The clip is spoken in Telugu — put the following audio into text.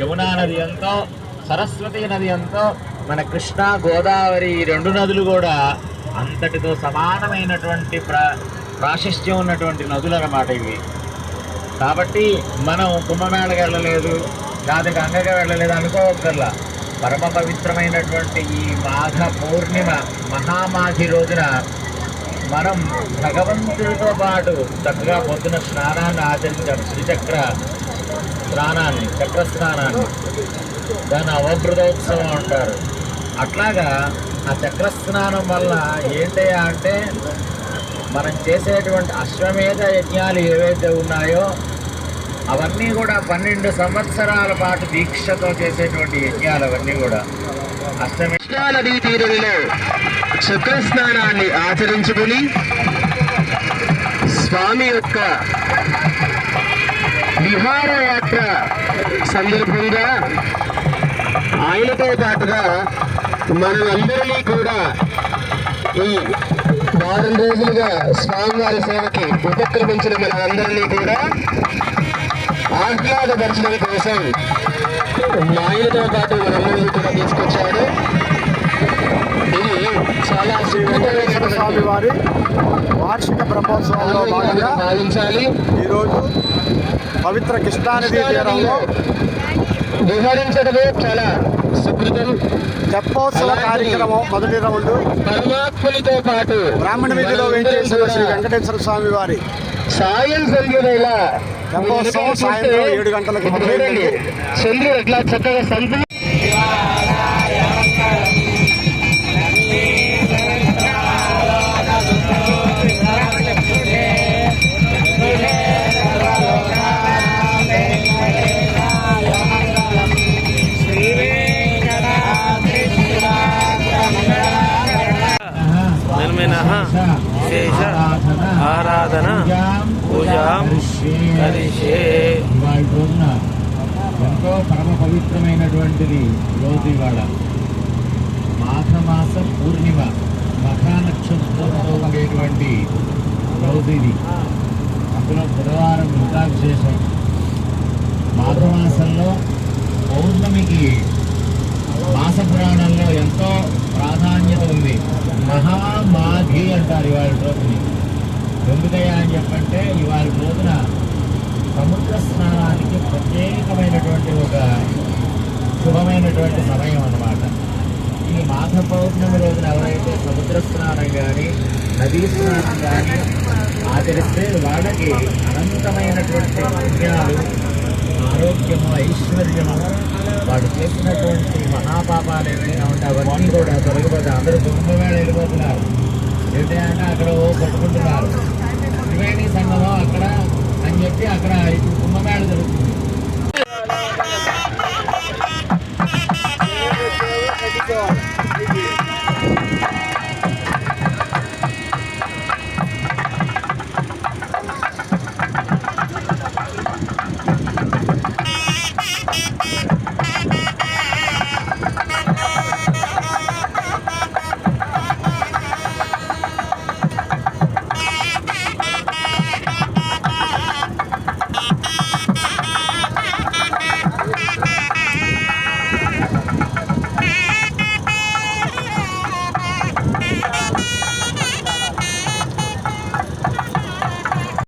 యమునా నది ఎంతో సరస్వతి నది ఎంతో మన కృష్ణ గోదావరి ఈ రెండు నదులు కూడా అంతటితో సమానమైనటువంటి ప్రా ప్రాశస్త్యం ఉన్నటువంటి నదులు అన్నమాట ఇవి. కాబట్టి మనం కుంభమేళకి వెళ్ళలేదు లేదా గంగగా వెళ్ళలేదు అనుకోవక్కర్లా. పరమ పవిత్రమైనటువంటి ఈ మాఘ పూర్ణిమ మహామాఘి రోజున మనం భగవంతుడితో పాటు చక్కగా పొద్దున స్నానాన్ని ఆచరించాం. శ్రీచక్ర స్నానాన్ని చక్ర స్నానాన్ని దాన్ని అవభృతోత్సవం అంటారు. అట్లాగా ఆ చక్ర స్నానం వల్ల ఏంటయ్యా అంటే మనం చేసేటువంటి అశ్వమేధ యజ్ఞాలు ఏవైతే ఉన్నాయో అవన్నీ కూడా పన్నెండు సంవత్సరాల పాటు దీక్షతో చేసేటువంటి యజ్ఞాలు అవన్నీ కూడా. అష్టమి నదీ తీరులో చక్ర స్నానాన్ని ఆచరించుకుని స్వామి యొక్క విహారయాత్ర సందర్భంగా ఆయనతో పాటుగా మనందరినీ కూడా ఈ వారం రోజులుగా స్వామివారి సేవకి ఉపక్రమించిన మనందరినీ కూడా ఆహ్లాదపరచడం కోసం ఆయనతో పాటు మనందరినీ కూడా తీసుకొచ్చాడు ఇది చాలా సుఖకరమైన స్వామి వారి వార్షిక బ్రహ్మోత్సవంలో భాగంగా ఈరోజు పవిత్ర కృష్ణానదీ తీరంలో విహరించడమే చాలా సుకృతం. తెప్పోత్సవ కార్యక్రమం మొదటి రౌండ్. పరమాత్మునితో పాటు బ్రాహ్మణ వీధిలో వెంకటేశ్వర శ్రీ వెంకటేశ్వర స్వామి వారి సాయం వేళ తెప్పోత్సవం సాయంత్రం ఏడు గంటలకు చంద్రుడు ఎట్లా చక్కగా సంతు ఇవాళ రోజున ఎంతో పరమ పవిత్రమైనటువంటిది రోజు ఇవాళ. మాఘమాస పూర్ణిమ మఖానక్షత్రంతో ఉండేటువంటి రోజు ఇది. అందులో బుధవారం ఇంకా విశేషం మాఘమాసంలో పౌర్ణమికి మాస పురాణంలో ఎంతో ప్రాధాన్యత ఉంది. మహామాఘి అంటారు ఇవాళ రోజుని. ఎందుకయ్యా అని చెప్పంటే ఇవాళ రోజున సముద్ర స్నానానికి ప్రత్యేకమైనటువంటి ఒక శుభమైనటువంటి సమయం అన్నమాట. ఈ మాఘ పౌర్ణమి రోజున ఎవరైతే సముద్ర స్నానం కానీ నదీ స్నానం కానీ ఆచరిస్తే వాళ్ళకి అనంతమైనటువంటి పుణ్యాలు ఆరోగ్యము ఐశ్వర్యము వాడు చేసినటువంటి మహాపాపాలు ఏమైనా ఉంటే అవన్నీ కూడా తొలగిపోతాయి. అందరూ కుంభమేళ వెళ్ళిపోతున్నారు. ఏంటంటే అక్కడ ఓ ట్రైనింగ్ త్రివేణి అక్కడ అని చెప్పి అక్కడ ఇప్పుడు